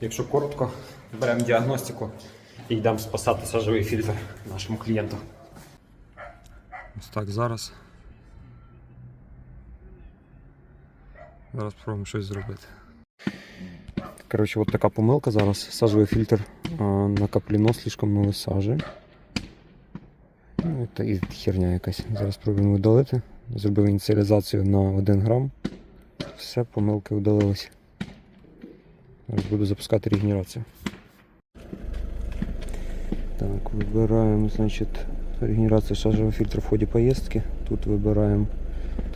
Якщо коротко, беремо діагностику і йдемо спасати сажовий фільтр нашому клієнту. Ось так зараз. Зараз спробуємо щось зробити. Коротше, от така помилка зараз. Сажовий фільтр а, накоплено слишком много сажі. Ну, та і херня якась. Зараз спробуємо видалити. Зробив ініціалізацію на 1 грам. Все, помилки вдалились. Буду запускати регенерацію. Так, вибираємо, значить, регенерацію сажевого фільтру в ході поїздки. Тут вибираємо,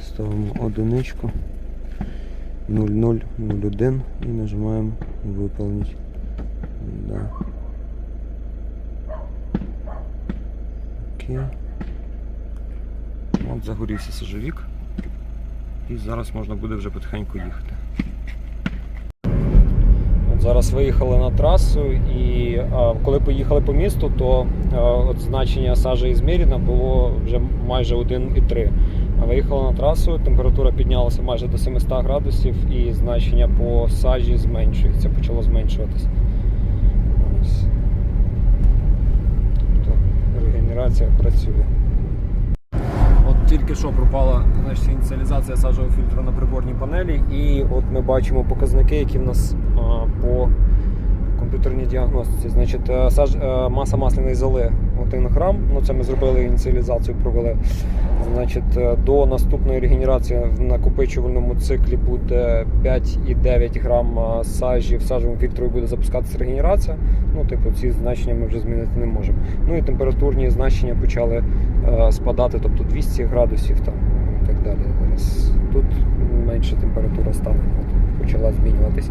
ставимо одиничку 0001 і нажимаємо виповнити. Да. Окей. От загорівся сажовік. І зараз можна буде вже потихеньку їхати. Зараз виїхали на трасу, і коли поїхали по місту, то от значення сажі ізмірено було вже майже 1,3. А виїхали на трасу, температура піднялася майже до 700 градусів, і значення по сажі зменшується, почало зменшуватись. Тобто регенерація працює. Тільки що пропала значить, ініціалізація сажового фільтру на приборній панелі, і от ми бачимо показники, які в нас а, по комп'ютерній діагностиці. Значить, е, саж, е, маса масляної золи 1 грам. Ну це ми зробили ініціалізацію, провели. Значить, е, до наступної регенерації в накопичувальному циклі буде 5,9 грам сажі в сажовому фільтрі буде запускатися регенерація. Ну, типу, ці значення ми вже змінити не можемо. Ну і температурні значення почали спадати, тобто 200 градусів там і так далі. Зараз тут менша температура стане, почала змінюватись.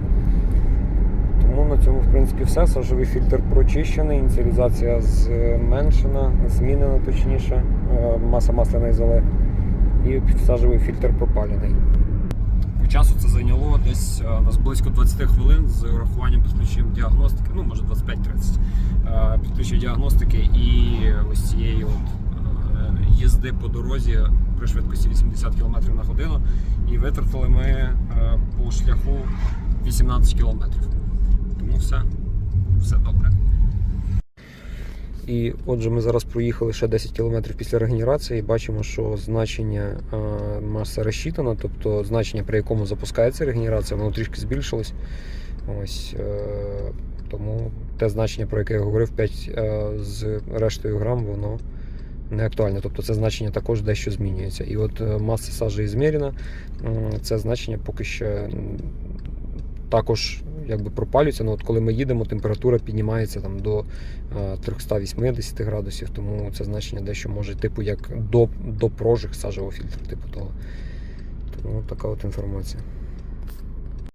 Тому на цьому, в принципі, все. Сажовий фільтр прочищений, ініціалізація зменшена, змінена точніше, е, маса масляної золи. І сажовий фільтр пропалений. Часу це зайняло десь е, нас близько 20 хвилин з урахуванням підключенням діагностики, ну може 25-30 е, підключення діагностики і ось цієї от їзди по дорозі при швидкості 80 км на годину. І витратили ми по шляху 18 км. Тому все, все добре. І отже, ми зараз проїхали ще 10 км після регенерації і бачимо, що значення маси розчитано, тобто значення, при якому запускається регенерація, воно трішки збільшилось. Ось, е, тому те значення, про яке я говорив, 5 е, з рештою грам, воно не актуальне. Тобто це значення також дещо змінюється. І от е, маса сажі змірена, м, це значення поки що також якби пропалюється. Ну, от коли ми їдемо, температура піднімається там до е, 380 градусів, тому це значення дещо може, типу, як до, до прожиг сажевого фільтру, типу того. Тому така от інформація.